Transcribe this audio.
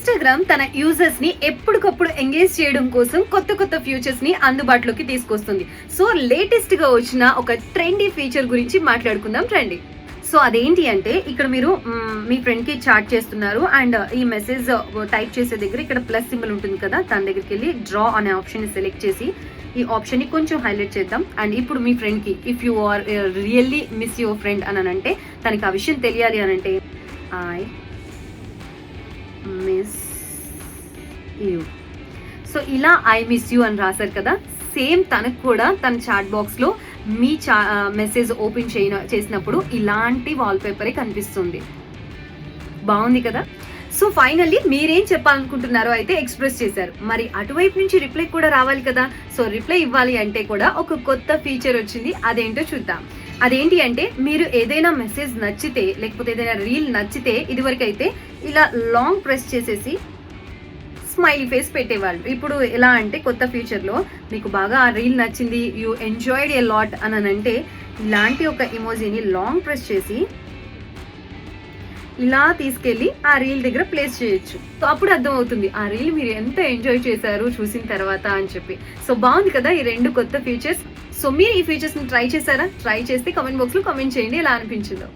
Instagram తన యూజర్స్ని ఎప్పటికప్పుడు engage చేయడం కోసం కొత్త కొత్త ఫ్యూచర్స్ని అందుబాటులోకి తీసుకొస్తుంది. సో లేటెస్ట్గా వచ్చిన ఒక ట్రెండీ ఫీచర్ గురించి మాట్లాడుకుందాం రండి. సో అదేంటి అంటే ఇక్కడ మీరు మీ ఫ్రెండ్కి చాట్ చేస్తున్నారు అండ్ ఈ మెసేజ్ టైప్ చేసే దగ్గర ఇక్కడ ప్లస్ సింబల్ ఉంటుంది కదా దాని దగ్గరికి వెళ్ళి డ్రా అనే ఆప్షన్ సెలెక్ట్ చేసి ఈ ఆప్షన్ని కొంచెం హైలైట్ చేద్దాం. అండ్ ఇప్పుడు మీ ఫ్రెండ్కి if you are really miss your friend అని అంటే తనకి ఆ విషయం తెలియాలి అని అంటే ఐ మిస్ యూ సో ఇలా ఐ మిస్ యూ అని రాశారు కదా. సేమ్ తనకు కూడా తన చాట్ బాక్స్లో మీ చా మెసేజ్ ఓపెన్ చేయ చేసినప్పుడు ఇలాంటి వాల్పేపరే కనిపిస్తుంది. బాగుంది కదా? సో ఫైనల్లీ మీరేం చెప్పాలనుకుంటున్నారో అయితే ఎక్స్ప్రెస్ చేశారు. మరి అటువైపు నుంచి రిప్లై కూడా రావాలి కదా. సో రిప్లై ఇవ్వాలి అంటే కూడా ఒక కొత్త ఫీచర్ వచ్చింది. అదేంటో చూద్దాం. అదేంటి అంటే మీరు ఏదైనా మెసేజ్ నచ్చితే లేకపోతే ఏదైనా రీల్ నచ్చితే ఇదివరకైతే అయితే ఇలా లాంగ్ ప్రెస్ చేసేసి స్మైలీ ఫేస్ పెట్టేవాళ్ళు. ఇప్పుడు ఎలా అంటే కొత్త ఫ్యూచర్లో మీకు బాగా ఆ రీల్ నచ్చింది యూ ఎంజాయిడ్ ఏ లాట్ అని అంటే ఇలాంటి ఒక ఇమోజీని లాంగ్ ప్రెస్ చేసి ఇలా తీసుకెళ్ళి ఆ రీల్ దగ్గర ప్లేస్ చేయొచ్చు. సో అప్పుడు అర్థం అవుతుంది ఆ రీల్ మీరు ఎంత ఎంజాయ్ చేశారు చూసిన తర్వాత అని చెప్పి. సో బాగుంది కదా ఈ రెండు కొత్త ఫీచర్స్ సో మీరు ఈ ఫీచర్స్ని ట్రై చేశారా? ట్రై చేస్తే కామెంట్ బాక్స్లో కామెంట్ చేయండి ఎలా అనిపించిందో.